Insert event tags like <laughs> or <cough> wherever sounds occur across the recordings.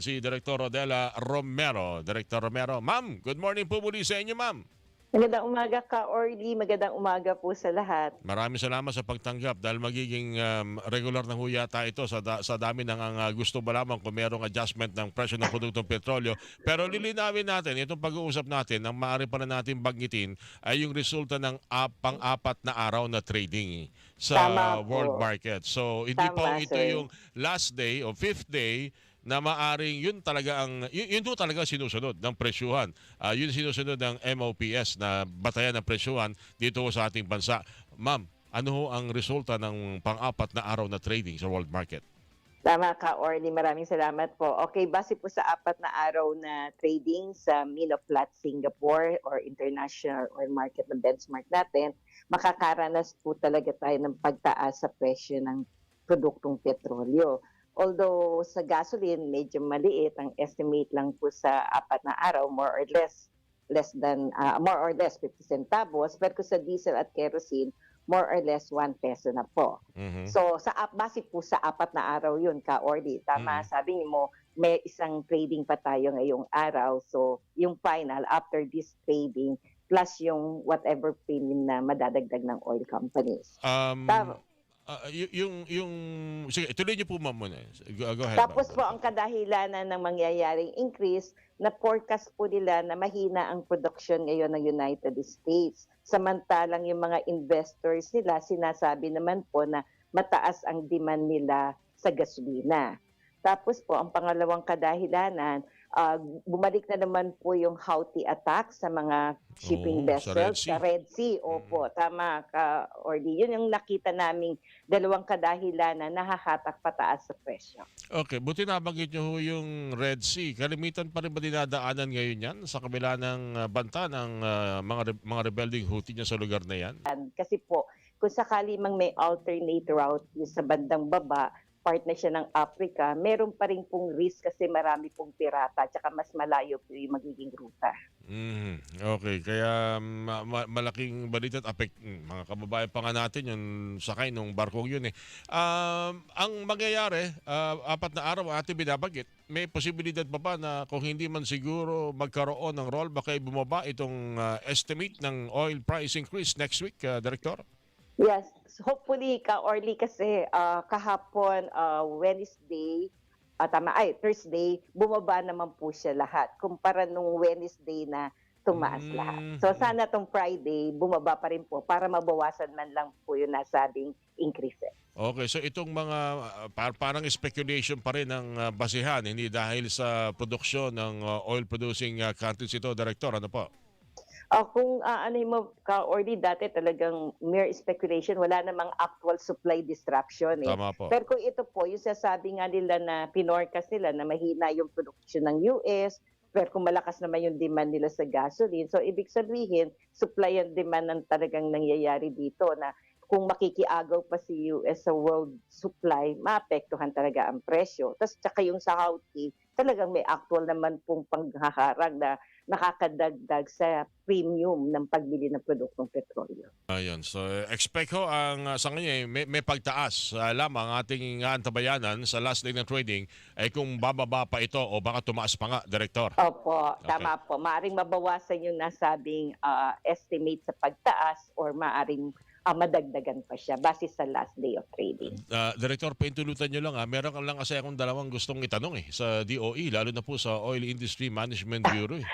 natin si Director Rodela Romero. Director Romero, ma'am, good morning po muli sa inyo, ma'am. Magandang umaga ka, Orly. Magandang umaga po sa lahat. Maraming salamat sa pagtanggap dahil magiging um, regular na ho yata ito sa, da- sa dami ng ang, uh, gusto ba lamang kung merong adjustment ng presyo ng produktong petrolyo. Pero lilinawin natin, itong pag-uusap natin, ang maaari pa na natin banggitin ay yung resulta ng pang-apat na araw na trading sa Tama po. world market. So, hindi Tama, ito sir. yung last day o fifth day na maaring yun talaga ang yun, yun po talaga sinusunod ng presyuhan. Ah, yun sinusunod ng MOPS na batayan ng presyuhan dito sa ating bansa. Ma'am, ano ho ang resulta ng pang-apat na araw na trading sa world market? Tama ka, Orly. Maraming salamat po. Okay, base po sa apat na araw na trading sa Minoplat Singapore or international or market na benchmark natin, makakaranas po talaga tayo ng pagtaas sa presyo ng produktong petrolyo. Although sa gasoline, medyo maliit. Ang estimate lang po sa apat na araw, more or less, less than, ah, more or less 50 centavos. Pero sa diesel at kerosene, more or less 1 peso na po. Mhm. So sa ap base po sa apat na araw 'yun ka Orly. Tama, Mm. sabi niyo mo may isang trading pa tayo ngayong araw. So yung final after this trading plus yung whatever premium na madadagdag ng oil companies. Um, Tama. Y- yung yung sige, tuloy niyo po ma'am muna. Go, go ahead. Tapos ma'am. po ang kadahilanan ng mangyayaring increase na forecast po nila na mahina ang production ngayon ng United States. Samantalang yung mga investors nila sinasabi naman po na mataas ang demand nila sa gasolina. Tapos po ang pangalawang kadahilanan, ah, bumalik na naman po yung Houthi attack sa mga shipping sa vessels Red Sea. sa Red Sea. Opo, tama ka, Orly. Yun yung nakita naming dalawang kadahilanan na hahatak pataas sa presyo. Okay, buti nabanggit niyo ho yung Red Sea. Kalimitan pa rin ba dinadaanan ngayon yan sa kabila ng ah, banta ng ah, mga re- mga rebelding Houthi niya sa lugar na yan? Kasi po, kung sakali mang may alternate route sa bandang baba, part na siya ng Africa, meron pa rin pong risk kasi marami pong pirata at mas malayo po yung magiging ruta. Mhm. Okay, kaya ma- ma- malaking balita at apek mm, mga kababayan pa nga natin yung sakay nung barkong yun eh. Um, ang mangyayari, ah, apat na araw ating binabagit, may posibilidad pa ba na kung hindi man siguro magkaroon ng rollback ay bumaba itong ah, estimate ng oil price increase next week, ah, Director? Yes, hopefully ka Orly kasi ah, kahapon ah, Wednesday ah, tama ay Thursday bumaba naman po siya lahat kumpara nung Wednesday na tumaas Mm. lahat. So sana tong Friday bumaba pa rin po para mabawasan man lang po yung nasabing increases. Okay, so itong mga par- parang speculation pa rin ng ah, basihan, hindi dahil sa produksyon ng oil producing countries ito, Director, ano po? Ah, kung uh, ano mo ka Orly dati talagang mere speculation wala namang actual supply disruption eh. Tama po. Pero kung ito po, yung sasabi nga nila na pinorcast nila na mahina yung production ng US, pero kung malakas naman yung demand nila sa gasoline, so ibig sabihin, supply and demand ang talagang nangyayari dito na kung makikiagaw pa si US sa world supply, maapektuhan talaga ang presyo. Tapos tsaka yung sa Houthi, talagang may actual naman pong panghaharang na nakakadagdag sa premium ng pagbili ng produktong petrolyo. Ayun. So, expect ko ang uh, sa kanya, eh, may, may pagtaas uh, lamang ang ating antabayanan sa last day ng trading ay kung bababa pa ito o baka tumaas pa nga, Director. Opo, tama po. Maaring mabawasan yung nasabing ah, estimate sa pagtaas or maaring ah, madagdagan pa siya base sa last day of trading. Uh, Director, paintulutan nyo lang ha. Meron ka lang kasi akong dalawang gustong itanong eh sa DOE, lalo na po sa Oil Industry Management <laughs> Bureau. Eh.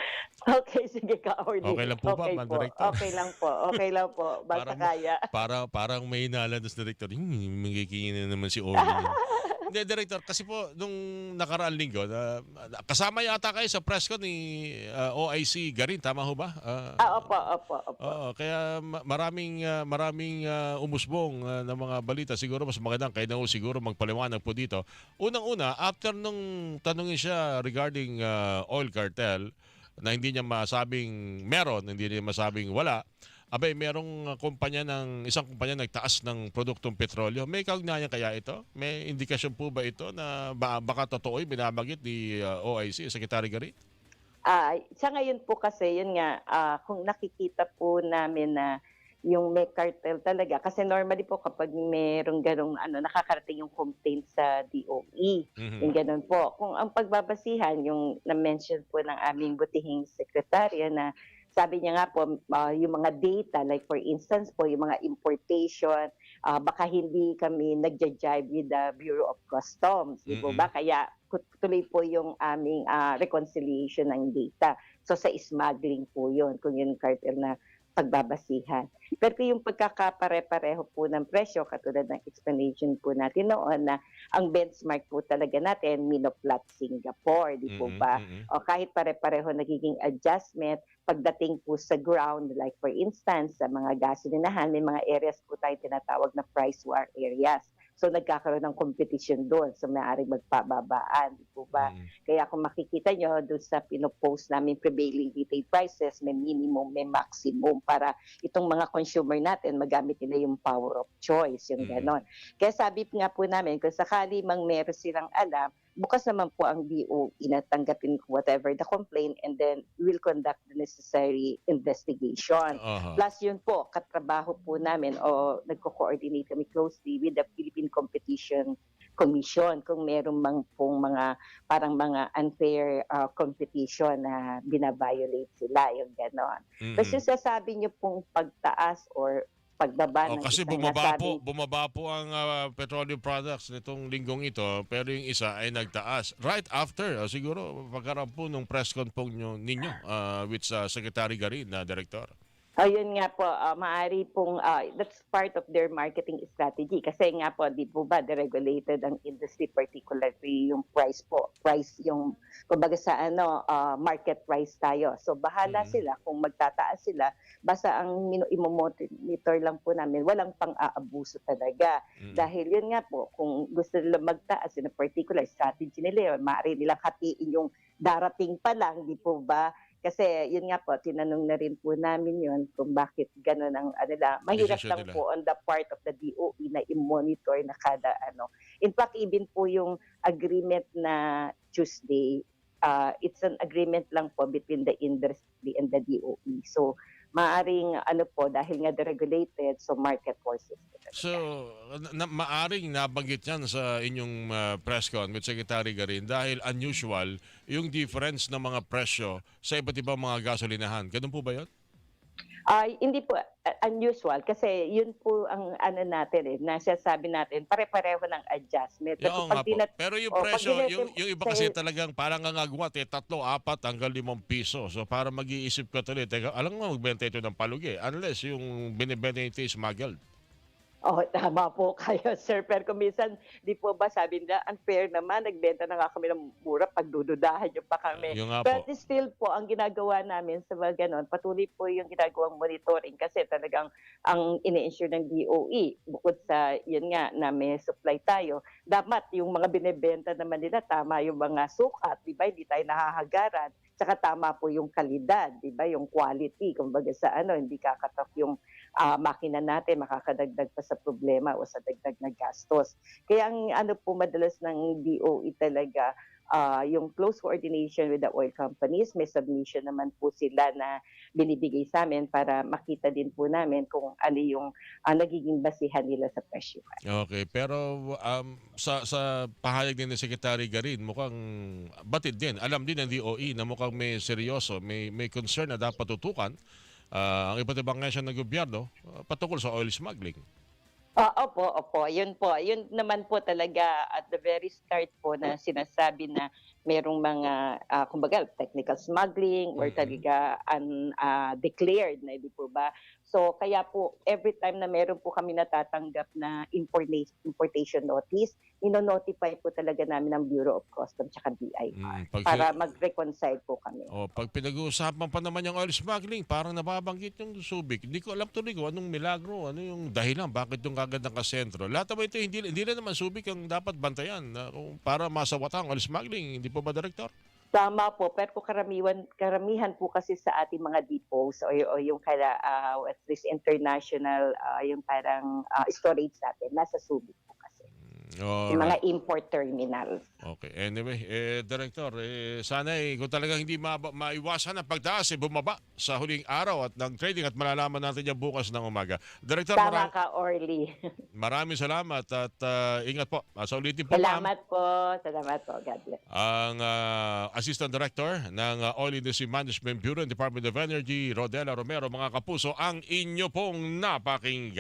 Okay, sige ka, Orly. Okay lang po ba, okay Ma'am po. Director? Okay lang po. Okay lang po. <laughs> Basta Parang- kaya. Para, parang may nalandas, Director. Hmm, magkikingin na naman si Oil. <laughs> Hindi, Director, kasi po, nung nakaraang linggo, na, kasama yata kayo sa press ko ni uh, OIC Garin, tama ho ba? Uh, Ah, opo, opo, opo. Oo, kaya ma- maraming ah, maraming ah, umusbong ah, ng mga balita. Siguro mas magandang kayo na ho siguro magpaliwanag po dito. Unang-una, after nung tanungin siya regarding ah, oil cartel, na hindi niya masabing meron, hindi niya masabing wala, abay merong kumpanya ng isang kumpanya nagtaas ng produktong petrolyo. May kaugnayan kaya ito? May indikasyon po ba ito na ba, baka totoo yung binabagit ni ah, OIC, Secretary Garit? Ah, sa ngayon po kasi, yun nga, ah, kung nakikita po namin na yung may cartel talaga. Kasi normally po kapag merong ganong ano, nakakarating yung complaint sa DOE. Mhm. Yung ganun po. Kung ang pagbabasihan, yung na-mention po ng aming butihing sekretarya na sabi niya nga po, ah, yung mga data, like for instance po, yung mga importation, ah, baka hindi kami nagja-jive with the Bureau of Customs. Di po Mm-mm. ba? Kaya tuloy po yung aming ah, reconciliation ng data. So sa smuggling po yun, kung yung cartel na pagbabasihan. Pero yung pagkakapare-pareho po ng presyo, katulad ng explanation po natin noon na ang benchmark po talaga natin, Minoplat Singapore, di po Mhm, ba? mhm. O kahit pare-pareho nagiging adjustment, pagdating po sa ground, like for instance, sa mga gasolinahan, may mga areas po tayo tinatawag na price war areas. So nagkakaroon ng competition doon. So maaaring magpababaan, di po ba? Mhm. Kaya kung makikita nyo doon sa pinopost namin prevailing retail prices, may minimum, may maximum para itong mga consumer natin magamit nila yung power of choice, yung Mhm. ganon. Kaya sabi nga po namin, kung sakali mang meron silang alam, bukas naman po ang DOE na tanggapin ko whatever the complaint and then we'll conduct the necessary investigation. Aha. Plus yun po, katrabaho po namin o nagko-coordinate kami closely with the Philippine Competition Commission kung meron mang pong mga parang mga unfair uh, competition na binabiolate sila, yung ganon. Mhm. Tapos yung sasabi niyo pong pagtaas or pagbaba Oh, ng kasi bumaba po, bumaba po ang ah, petroleum products nitong linggong ito, pero yung isa ay nagtaas. Right after, ah, siguro, pagkaroon po nung press con po nyo, ninyo ah, with sa Secretary Garin na Director. Ayun nga po, ah, maaari pong, ah, that's part of their marketing strategy. Kasi nga po, di po ba, deregulated ang industry, particularly yung price po. Price, yung, kumbaga sa ano, ah, market price tayo. So, bahala Mhm. sila kung magtataas sila. Basta ang imomonitor lang po namin, walang pang-aabuso talaga. Mm. Dahil yun nga po, kung gusto nila magtaas, in a particular strategy nila yun, maaari nilang hatiin yung darating pa lang, di po ba? Kasi yun nga po, tinanong na rin po namin yun kung bakit gano'n ang ano lang. Mahirap lang nila. po on the part of the DOE na i-monitor na kada ano. In fact, even po yung agreement na Tuesday, uh, it's an agreement lang po between the industry and the DOE. So, maaring ano po, dahil nga deregulated, so market forces. So, na, maaring nabanggit yan sa inyong ah, press con with Secretary Garin dahil unusual yung difference ng mga presyo sa iba't ibang mga gasolinahan. Ganun po ba yun? Ay, hindi po uh, unusual kasi yun po ang ano natin eh, nasasabi natin, pare-pareho ng adjustment. Kasi Oo pag nga po. dinat- Pero yung oh, presyo, dinat- yung, yung iba kasi talagang parang ang agwat eh, tatlo, apat hanggang limang piso. So para mag-iisip ka tuloy, teka, alam mo magbenta ito ng palugi unless yung binibenta ito is smuggled. Oh, <laughs> tama po <laughs> kayo, sir. Pero kung minsan, di po ba sabi nila, unfair naman, nagbenta na nga kami ng mura, pagdududahan nyo pa kami. Yung nga But po. still po, ang ginagawa namin sa mga ganon, patuloy po yung ginagawang monitoring kasi talagang ang ini-ensure ng DOE, bukod sa yun nga na may supply tayo, dapat yung mga binebenta naman nila, tama yung mga sukat, di ba? Hindi tayo nahahagaran. Tsaka tama po yung kalidad, di ba? Yung quality, kumbaga sa ano, hindi kakatok yung ah, makina natin, makakadagdag pa sa problema o sa dagdag na gastos. Kaya ang ano po madalas ng DOE talaga, ah, yung close coordination with the oil companies, may submission naman po sila na binibigay sa amin para makita din po namin kung ano yung ah, nagiging basihan nila sa presyo. Okay, pero um, sa sa pahayag din ni Secretary Garin, mukhang batid din. Alam din ng DOE na mukhang may seryoso, may may concern na dapat tutukan ah, ang iba't ibang ahensya ng gobyerno ah, patungkol sa oil smuggling. Ah, opo, opo. Yun po. Yun naman po talaga at the very start po na sinasabi na merong mga, ah, kumbaga, technical smuggling or talaga undeclared na, di po ba? So, kaya po, every time na meron po kami natatanggap na importation notice, ino-notify po talaga namin ng Bureau of Customs at BIR Mm, pag, para mag-reconcile po kami. oh, pag pinag-uusapan pa naman yung oil smuggling, parang nababanggit yung Subic. Hindi ko alam tuloy kung anong milagro, ano yung dahilan, bakit yung kagad nakasentro. Lahat naman ito, hindi, hindi rin naman Subic ang dapat bantayan na, kung para masawatan ang oil smuggling. Hindi po ba, Director? Tama po, pero karamihan, karamihan po kasi sa ating mga depots o, o yung kaya uh, at least international, ah, yung parang ah, storage natin, nasa Subic kasi. yung Alright. mga import terminals. Okay. Anyway, eh, Director, eh, sana eh, kung talagang hindi ma- maiwasan ang pagtaas, eh, bumaba sa huling araw at ng trading at malalaman natin yan bukas ng umaga. Director, Tama mara- ka, Orly. <laughs> maraming salamat at ah, ingat po. Uh, sa ulitin po, ma'am, Salamat po. Salamat po. God bless. ang ah, Assistant Director ng ah, Oil Industry Management Bureau and Department of Energy, Rodela Romero, mga kapuso, ang inyo pong napakinggan.